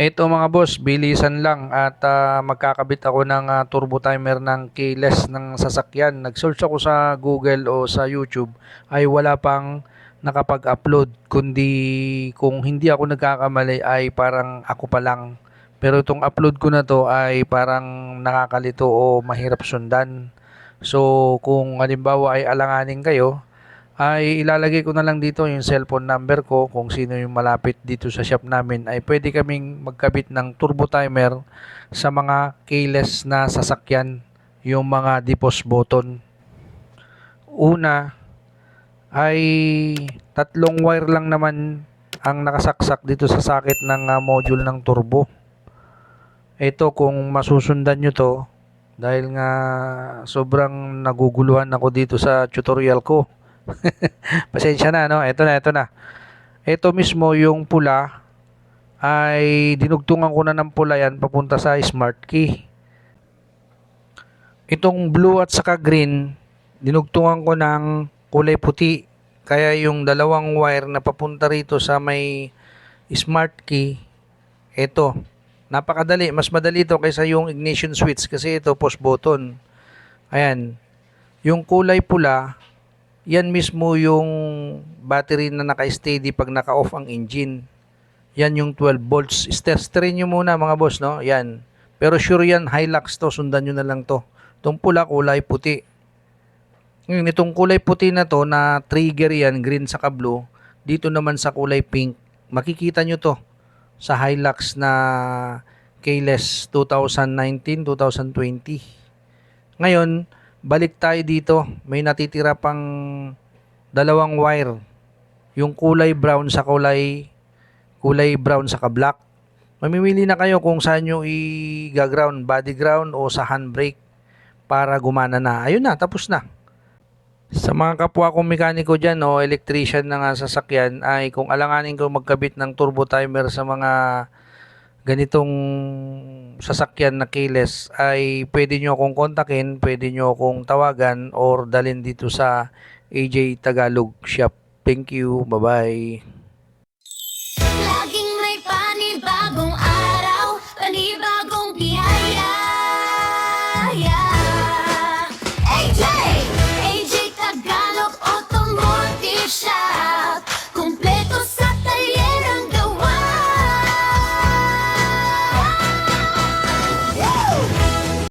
Ito mga boss, bilisan lang at ah, magkakabit ako ng ah, turbo timer ng keyless ng sasakyan. Nag-search ako sa Google o sa YouTube ay wala pang nakapag-upload kundi kung hindi ako nagkakamali ay parang ako pa lang. Pero itong upload ko na to ay parang nakakalito o mahirap sundan. So kung halimbawa ay alanganin kayo, ay ilalagay ko na lang dito yung cellphone number ko. Kung sino yung malapit dito sa shop namin ay pwede kaming magkabit ng turbo timer sa mga keyless na sasakyan yung mga depos button. Una ay tatlong wire lang naman ang nakasaksak dito sa socket ng ah, module ng turbo. Ito kung masusundan nyo to dahil nga sobrang naguguluhan ako dito sa tutorial ko Pasensya na, no? Ito na, ito na. Ito mismo yung pula ay dinugtungan ko na ng pula yan papunta sa smart key. Itong blue at saka green, dinugtungan ko ng kulay puti. Kaya yung dalawang wire na papunta rito sa may smart key, ito. Napakadali, mas madali ito kaysa yung ignition switch kasi ito push button. Ayan. Yung kulay pula, yan mismo yung battery na naka-steady pag naka-off ang engine. Yan yung 12 volts. Testerin nyo muna mga boss, no? Yan. Pero sure yan, Hilux to. Sundan nyo na lang to. Itong pula, kulay puti. Ngayon, itong kulay puti na to, na trigger yan, green sa blue. Dito naman sa kulay pink. Makikita nyo to sa Hilux na keyless 2019-2020. Ngayon, balik tayo dito. May natitira pang dalawang wire. Yung kulay brown sa kulay kulay brown sa black. Mamimili na kayo kung saan nyo i-ground, body ground o sa handbrake para gumana na. Ayun na, tapos na. Sa mga kapwa kong mekaniko dyan o electrician na nga sasakyan ay kung alanganin ko magkabit ng turbo timer sa mga ganitong sasakyan na keyless ay pwede nyo akong kontakin, pwede nyo akong tawagan or dalhin dito sa AJ Tagalog Shop. Thank you. Bye-bye.